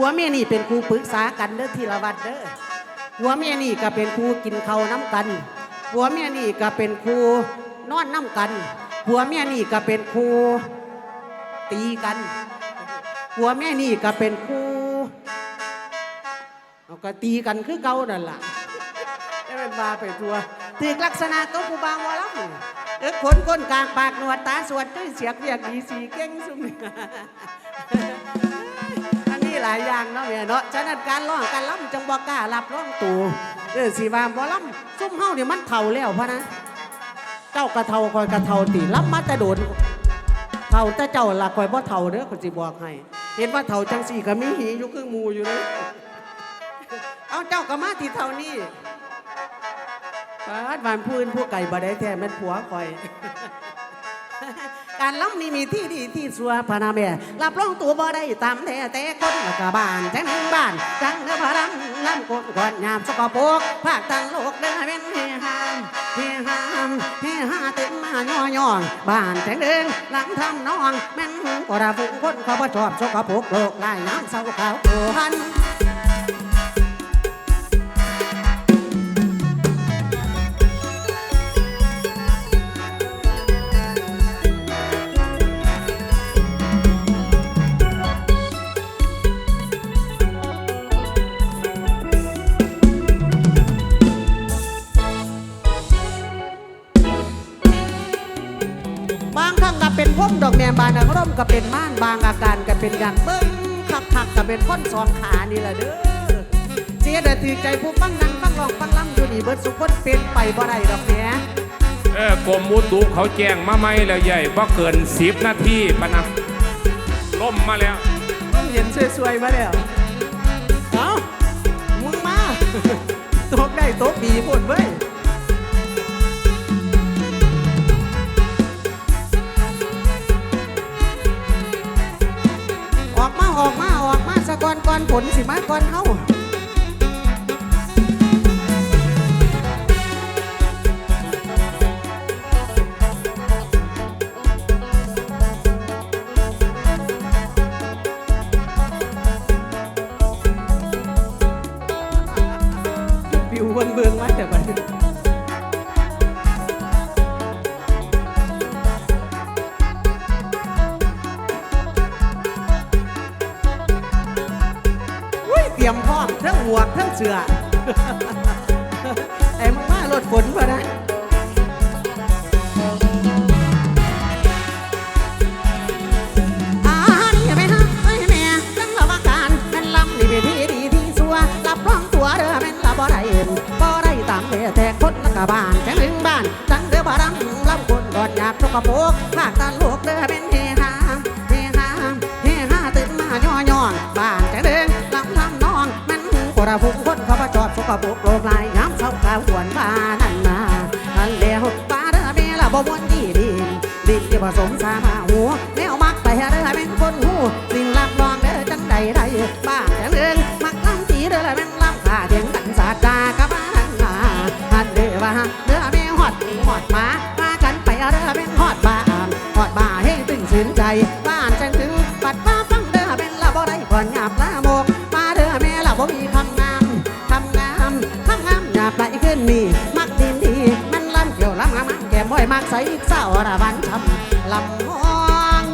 ผัวเมียนี่เป็นครูปรึกษากันเด้อทีละวัดเด้อผัวเมียนี่ก็เป็นครูกินข้าวน้ำกันผัวเมียนี่ก็เป็นครูนอนน้ำกันผัวเมียนี่ก็เป็นครูตีกันผัวเมียนี่ก็เป็นครูเอาก็ตีกันคือเก่านั่นล่ะได้เป็นบาไปทัวถือลักษณะก็กูบางวอลับเอ้ขนก้นกลางปากหนวดตาสวดด้วยเสียงเรียกดีสีเก่งสุมายอย่างเนาะเมียเนาะฉะนั้นการร้องการล่ำจังบอกล้ารับร้องตัวเออสีวามบอล่ำซุ่มเฮาเนี่ยมันเท่าแล้วพะนะเจ้ากระเทาคอยกระเทาตีรับมาแต่โดนเท่าแต่เจ้าละคอยบ่เท่าเด้อคนสิบอกให้เห็นว่าเท่าจังสี่ก็มีหีอยู่ครึ่งมูอยู่เลยเอาเจ้าก็มาที่เท่านี้ปาดบานพูนผู้ไก่บ่ได้แท้แม่นผัวคอย การล้ำนี่มีที่ดีที่สัวพานาแม่รับรองตัวบ่ได้ตามแท้แต่คนกะบ้านจังหนึ่งบ้านจังเนื้อพารำล้ำกดกอดยามสกปรกภาคตั้งโลกเดินเป็นเฮฮามเฮฮามเฮฮาตื่นมาย่อย่องบ้านแจังเดิงหลังทำน้องแม่นกระฟุ้งคนเขาบ่ชอบสกปรกโลกลายน้ำเศร้าขาวโอหัน บางครั้งก็เป็นพวกดอกแมบานอารมณ์ก็เป็นม่านบางอาการก็เป็นอย่างเบิ้งคักคักๆก็เป็นค้นสองขานี่แหละเด้อเสียแต่ถือใจผู้ฟังนั่งฟังลองฟังล่ำอยู่นี่เบิดสุขคนเป็นไปบ่ได้ดอกแหมเออกรมอุตุเขาแจ้งมาไม่แล้วใหญ่ว่าเกินสิบนาทีปะนะล่มมาแล้วต้องเห็นสวยๆมาแล้วเอามึงมาตกได้ตกดีหมดเว้ย ก่อนก่อนผลสิมาก่อนเฮา ยเตรียมพร้อมทั้งหมวกทั้งเสื้อไอ้มึงมารถฝนป่ะนะอานี่แม่ฮะเอ้ยแม่จังระวังการแม่นลำนี่เป็นที่ดีที่สัวรับรองตัวเด้อแม่นละบ่ได้เห็นบ่ได้ตามแต่คนละกะบ้านแค่หนึ่งบ้านตั้งเด้อบ่รำลำคนก่อนอยากสกปรกภาคตาลูก กระฟุ้งคนเขาประจอบสกปรกโลกลายย้ำเศร้าขาวหวนบ้านั่นนาอันเลี้ยวป้าเด้อแม่ละบ่มวนดีดินดินที่ผสมสามาหัวแมวมักไปเด้อเป็นคนหูสิ่งรับรองเด้อจังใดได้บ้านแค่เดิงมักลำตีเด้อแม่นลำขาเถียงกันสาดากับบ้านนาอันเด้อว่าเด้อแม่หอดหอดมาพากันไปเด้อเป็นหอดบ้านหอดบ้าให้ตึงสินใจ ทำงามทำงามอยาไปขึ้นมีมักดีดีมันลำเกี่ยวลำงามแก่บ่อยมากใส่เศร้าระวันทำลำมอง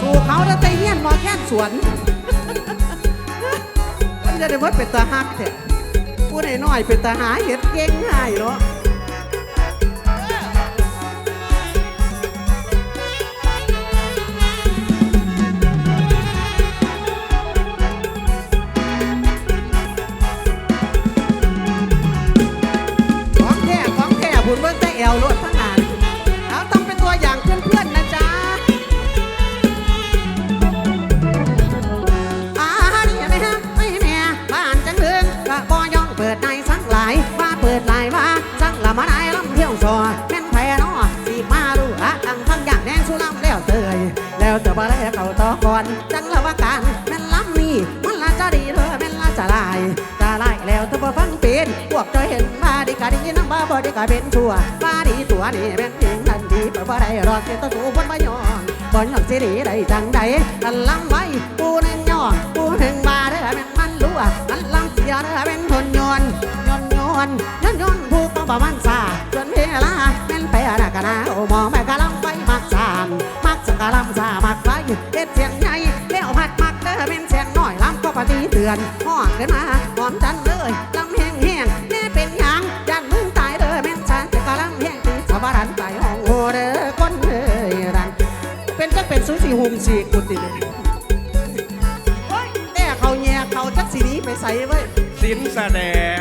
สู่เขาแล้วใจเฮียนมอแค่สวนมันจะได้เพิ่เป็นตาฮักเถอะผู้ใดน้อยเป็นตาหาเห็ดเก่งง่ายเนาะ วันจังละว่าการแม่นล้ำนี่มันละจะดีเธอแม่นละจะลายจะลายแล้วตัวฟังเป็นพวกจะเห็นมาดีกาดีน้ำบ่บ่ดีกาเป็นชั่วบาดีตัวนี้แม่นถึงทันทีเปิดบ่ได้รอดเสียตัวสูบนบ่ยองบ่ยองสิรีได้จังใดอันล้ำไว้ปูนั่นยองปูหนึ่งบาเด้อแม่นมันรั่วอันล้ำเสียเด้อแม่นทนยอนยอนยอนยอนยอนผู้ป้องบ่มานซาจนเวลาแม่นไปอนาคตนะโอ้มองแม่กะล้ำไปมากจาง กสกะลำสามักไฟเฮ็ดเสียงใหญ่เลี้ยวพัดมักเด้อเป็นเสียงน้อยลำก็ปฏิเตือนห้องขึ้นมาหอมจันเลยลำแห้งแห้งแม่เป็นหยังยันมึงตายเด้อแม่นฉันจะกะลำแห้งตีสวรันไปห้องโอเด้อคนเอ้ยรันเป็นจักเป็นสุสีหุมสีกุติเลยโอ้ยแต่เขาแย่เขาจักสีนี้ไปใส่ไว้ยสินแสดง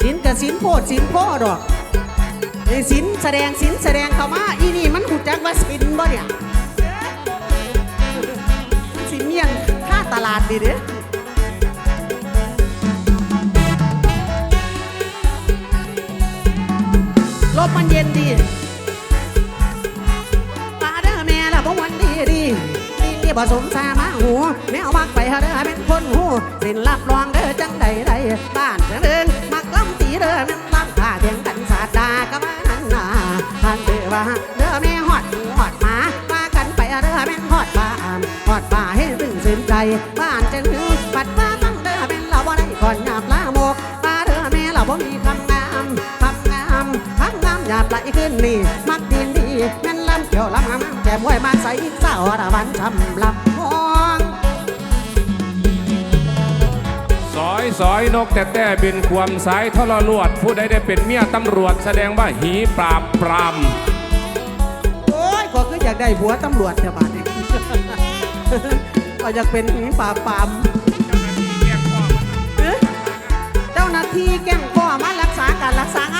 สินกับสินโพดสินพ่อดอกไอ้สินแสดงสินแสดงเข้ามาอีนี่มันหูจักว่าสินบ่เนี่ย ลาดดีเด้ลมมันเย็นดีปลาเด้อแม่ละบวันดีดีนี่นี่ผสมสามาหูแมวมักไปหาเด้อเป็นคนหูสินรับรองเด้อจังใดใดบ้านเดินมักล้ำตีเด้อแม่นล้ำผ้าเถียงกันสาดดาก็ว่านั่นน่านเด้อว่า นใจบ้านจะถึงปัดว่าฟังเด้อแม่นเราบ่ได้ก่อนหยาบลาโมกป้าเด้อแม่เราบ่มีคำงามคำงามคำงามหยาบไหลขึ้นนี่ มักดินดีแม่นลำเขียวลำงามแจ่มวยมาใส่สาวระวันชำลำมองสอยสอยนกแต่แต่บินควมสายทรลวด ผู้ใดได้เป็นเมียตำรวจแสดงว่าหีปราบปรามโอ้ยก็คืออยากได้ผัวตำรวจเถอะบ้านนี้ ก็อยากเป็นหป่าปามเอ๊ะเจ้าหน้าที่แก้งข้อมารักษาการรักษางาน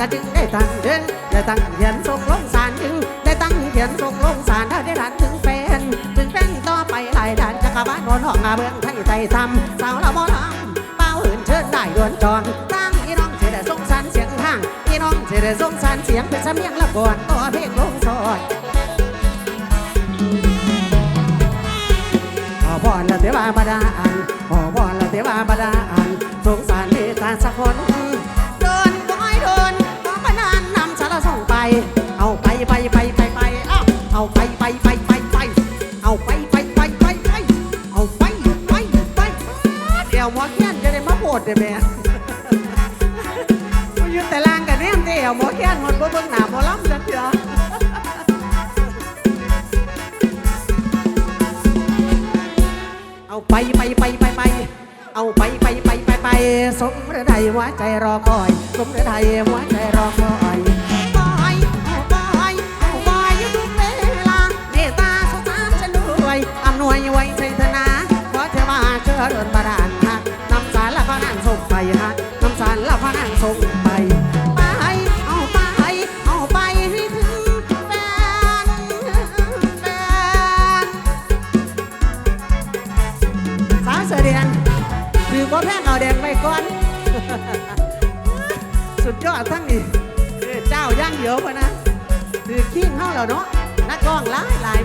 หวังแล้วก็จึงได้ตั้งเดึงได้ตั้งเขียนส่งลงสารจึงได้ตั้งเขียนส่งลงสารถ้าได้รันถึงแฟนถึงแฟนต่อไปหลายด่านจักรวาลนอนห้องอาเบืองไทยไทยทำสาวละหมอลำเป้าอื่นเชิญได้ดวนจองตั้งอีน้องเสียได้สงสารเสียงทางอีน้องเสียได้สงสารเสียงเป็นสำเนียงละก่อนต่อเพลงลงซอยขอพรละเทวาบาดาลขอพรละเทวาบาดาลสงสารเมตตาสักคน ได้มาโปรดเด้อแม่มาอยู่แต่ล่างกันเนี่ยเดี๋ยวหมอแค้นหมดบ่เบิ่งหน้าหมอลำจังเถอะเอาไปไปไปไปไปเอาไปไปไปไปไปสมฤทัยหัวใจรอคอย สมฤทัยหัวใจรอคอย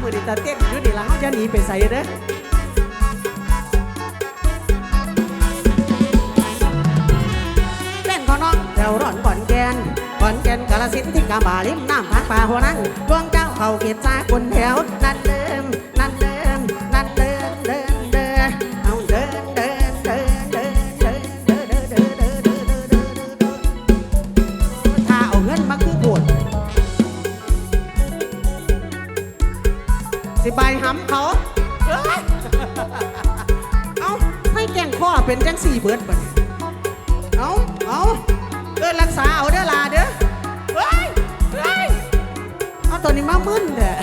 มือดิตาเต้นอยู่ดีละเขาจะหนีไปใส่เด้อแถวร้อนก่อนแกนก่อนแกนกาลสินที่กาบาลิมน้ำพักป่าหัวนั่งดวงเจ้าเขาเกียรติสาคนแถวนั่นเดิม เป็นจังสี่เบิร์ดบัดนี้เอาเอาเออรักษาเอาเด้อลาเด้อเฮ้ยเฮ้ยเอาตัวนี้มามึนเด้อ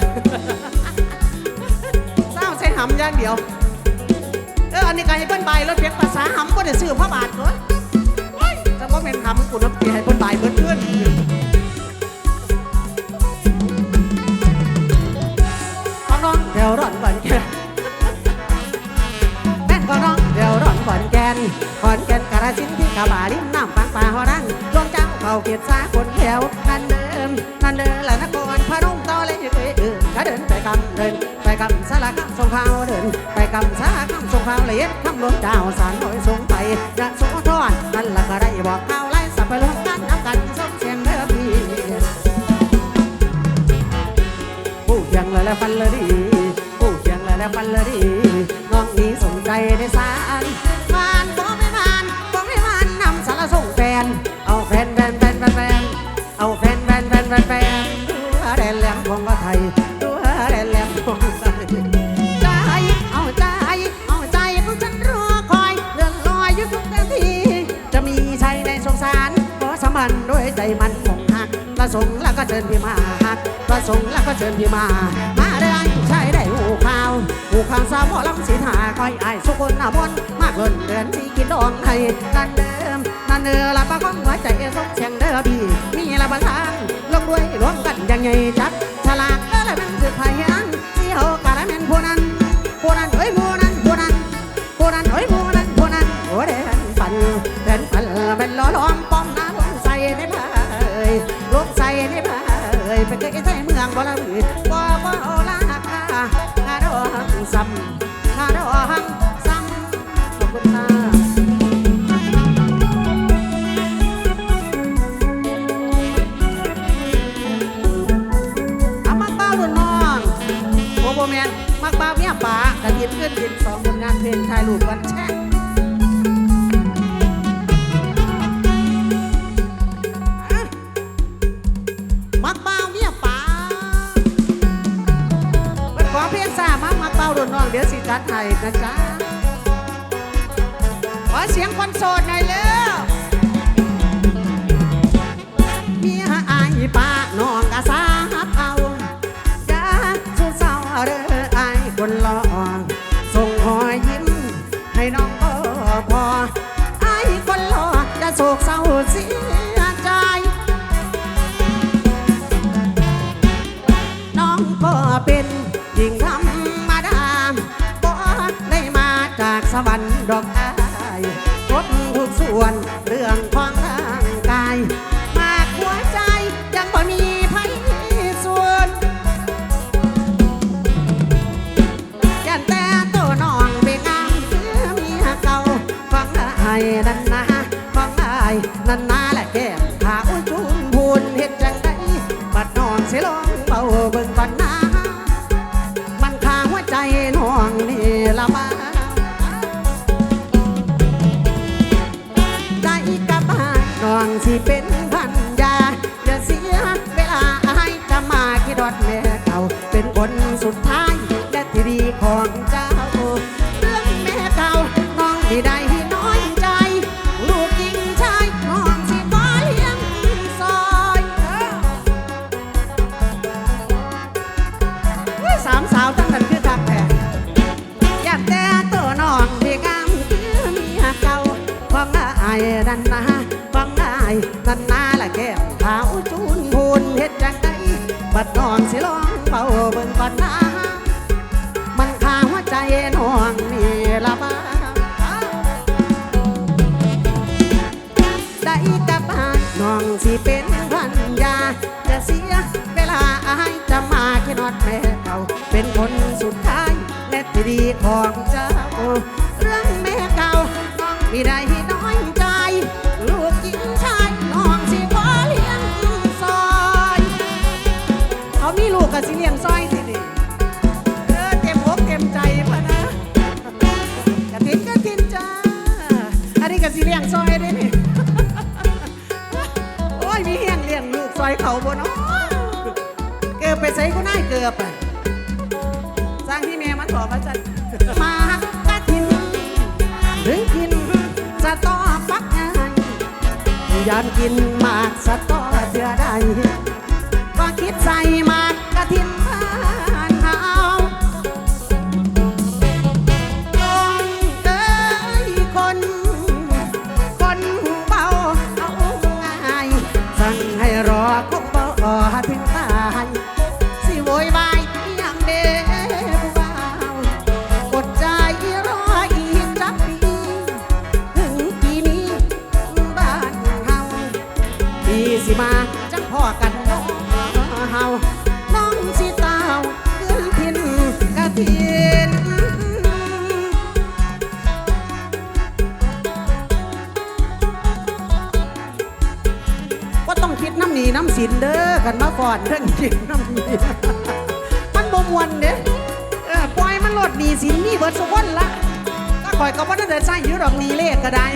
เศร้าใช้หำอย่างเดียว เอออันนี้ก็ให้เพิ่นใบรถเพียงภาษาหำก็ได้ซื้อพระบาทตัวโอ้ยจะว่าเป็นหำกูนับปีให้เพิ่นใบเบิดเพื่อน ขอนแก่นกาฬสินธุ์ที่กาบาริมน้ำปางป่าหอรังดวงเจ้าเขาเกียรติสาคนแถวนั่นเดิมนั่นเดิมและนครพนมต่อเลยเอ้ยเออขาเดินไปกำเดิน ไปกำสารคำส่งข่าวเดิน ไปกำสารคำส่งข่าวละเอียดคำหลวงเจ้าสารหอยส่งไปยะโสธรนั่นละก็ได้บอกข่าวไล่สับไปลงกันนับกันส่งเสียงเด้อพี่ผู้เคียงเลยแล้วฟันเลยดีผู้เคียงเลยแล้วฟันเลยดีน้องนี้สนใจในสาร มันคงหักประสงค์แล้วก็เชิญพี่มาหักประสงค์แล้วก็เชิญพี่มา มาได้ใช่ได้หูข่าวหูข่าวสาวหมอลำสินหาคอยอายสุคนหน้าบนมากเกินเดือนที่กินดองไห้นั่นเดิมนั่นเนื้อละปะก้องหัวใจสกเสียงเด้อพี่มีละบันทางลงด้วยรวมกันยังไงจัด บ่ละมือบ่บ่เอาละคาคาดองซ้ำคาดองซ้ำขอบคุณค่ะอามักบ้ารุ่นองโอ้โบแมนมักบ้าเมียป่ากระดินขึ้นดินสองผลงานเพลงถ่ายรูปกันแช่ จัดให้นะจ๊ะขอเสียงคนโสดหน่อยเลย มีเฮียงเลี้ยงลูกซอยเขาบนน้องเกือบไปใส่กูน่ายเกือบไปสร้างที่แม่มันขอกว่าจะมากะทินถึงกินสะตอปักงานยานกินมากสะตอเถื่อได้ก็คิดใส่มากกะทิน กันมาก่อนเรื่องกินน้ำมีมันบ่มวนเด้ปล่อยมันลดหนีสินมีเบิดสุวรรณละถ้าคอยก็บ่ได้เดินใส่ยู่ดอกนีเลขก็ได้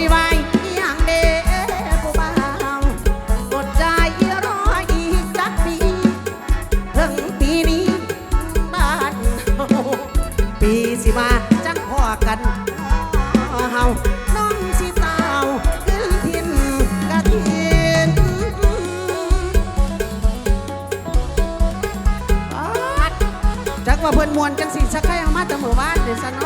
ยวายอย่างเด้ผู้บ่าวกดใจรออีกจักปีถึงปีนี้บ้านเฮาปีสิมาจังพอกันเฮาน้องสิตาวขึ้นทินกะทินจักว่าเพิ่นมวนจังสิสักใครเอามาแต่เมื่อวานเดี๋ยวซะเนาะ